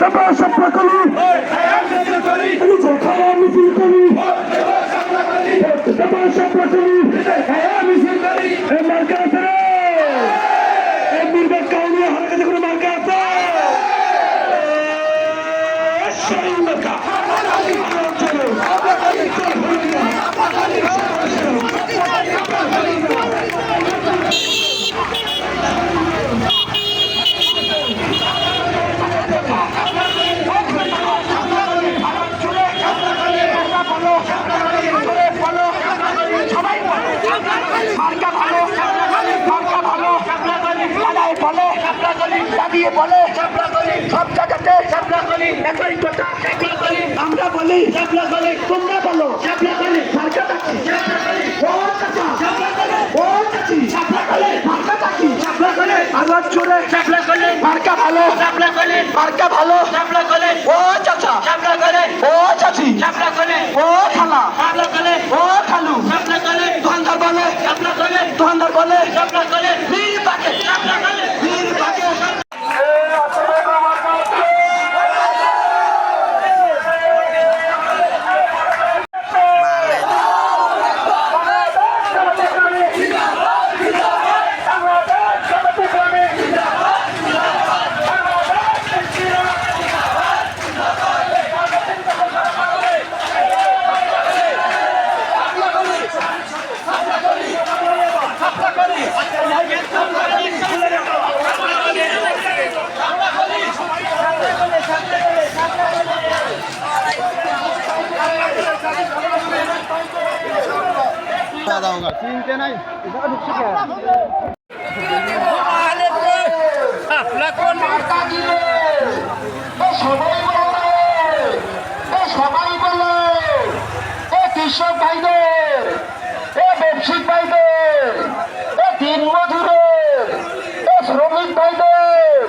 তারপর স্বপ্ন করি তারপর স্বপ্ন করি দাদিয়ে বলে সব জায়গাতে একই কথা আমরা বলি তোমরা বলো মার্কা চাচ্ছি ও চাচা ও চাচি মার্কা চাচ্ছি আবার চলে মার্কা ভালো ভারকা ভালো চাচা চিনতে নাই সবাই বলে এ কৃষক ভাইদের এ ব্যবসায়িক ভাইদের এ দিন মজুরের এ শ্রমিক ভাইদের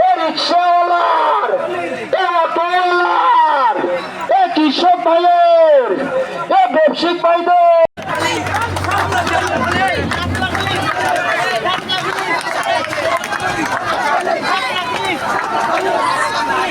এ রিক্সাওয়ালার এ অটোওয়ালার এ কৃষক ভাইয়ের এ ব্যবসায়িক ভাইদের চালাই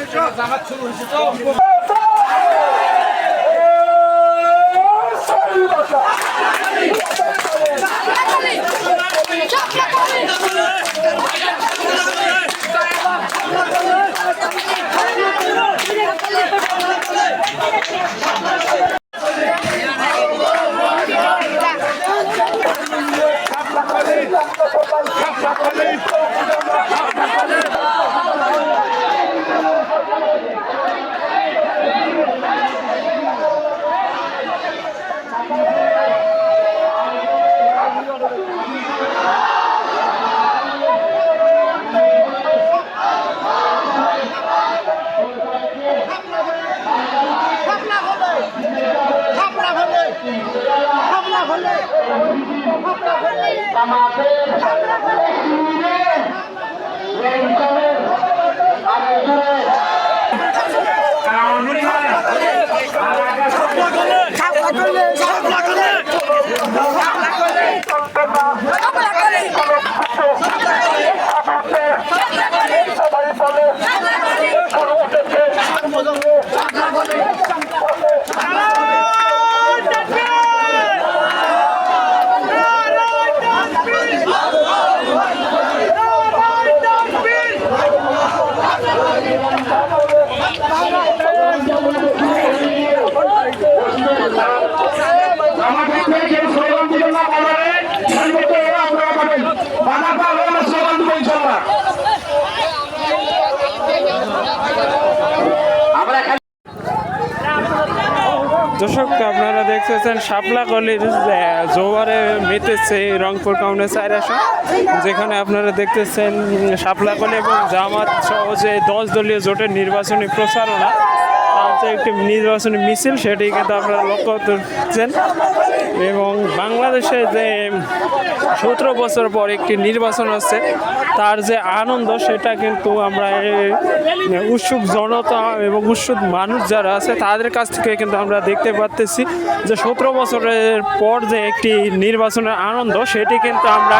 এমনি চুপচাপ পারা আমাদের দর্শক, আপনারা দেখতেছেন শাপলা গলির জোয়ারে মেতেছে রংপুর টাউনের আসা যেখানে আপনারা দেখতেছেন শাপলা গলি এবং জামাত সহজে দশ দলীয় জোটের নির্বাচনী প্রচারণা, তার যে একটি নির্বাচনী মিছিল, সেটি কিন্তু আপনারা লক্ষ্য করছেন। এবং বাংলাদেশে যে সতেরো বছর পর একটি নির্বাচন হচ্ছে, তার যে আনন্দ, সেটা কিন্তু আমরা উৎসুক জনতা এবং উৎসুক মানুষ যারা আছে, তাদের কাছ থেকে কিন্তু আমরা দেখতে পাচ্তেছি যে সতেরো বছরের পর যে একটি নির্বাচনের আনন্দ, সেটি কিন্তু আমরা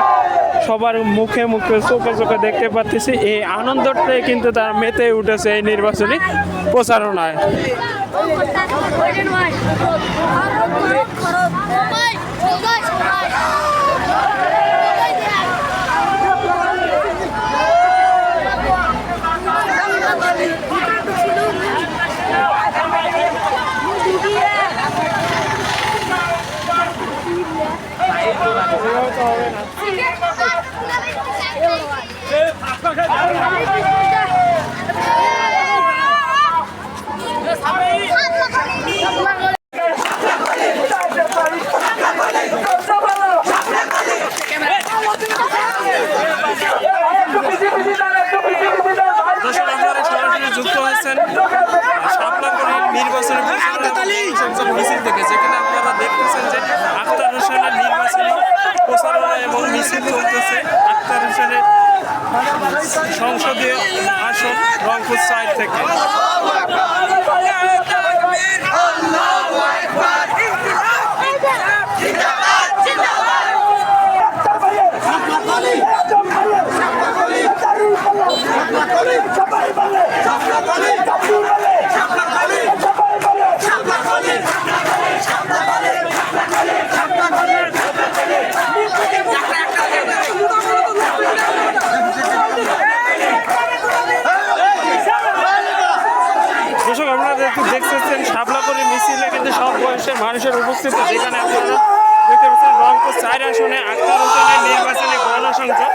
সবার মুখে মুখে, চোখে চোখে দেখতে পাচ্তেছি এই আনন্দটাই কিন্তু তারা মেতে উঠেছে এই নির্বাচনী প্রচারণায়। দর্শক প্রচারণা মিছিল থেকে, যেখানে আপনারা দেখতেছেন যে আখতার হোসেনের নির্বাচনী প্রচারণা এবং মিছিল চলতেছে। আখতার হোসেনের সংসদীয় আসন রংপুর সাইড থেকে। দেশের মানুষের উপস্থিতি যেখানে আপনারা দেখতে পাচ্ছেন রংপুর চার আসনে আক্তার হোসেনের নির্বাচনে গণসংযোগ।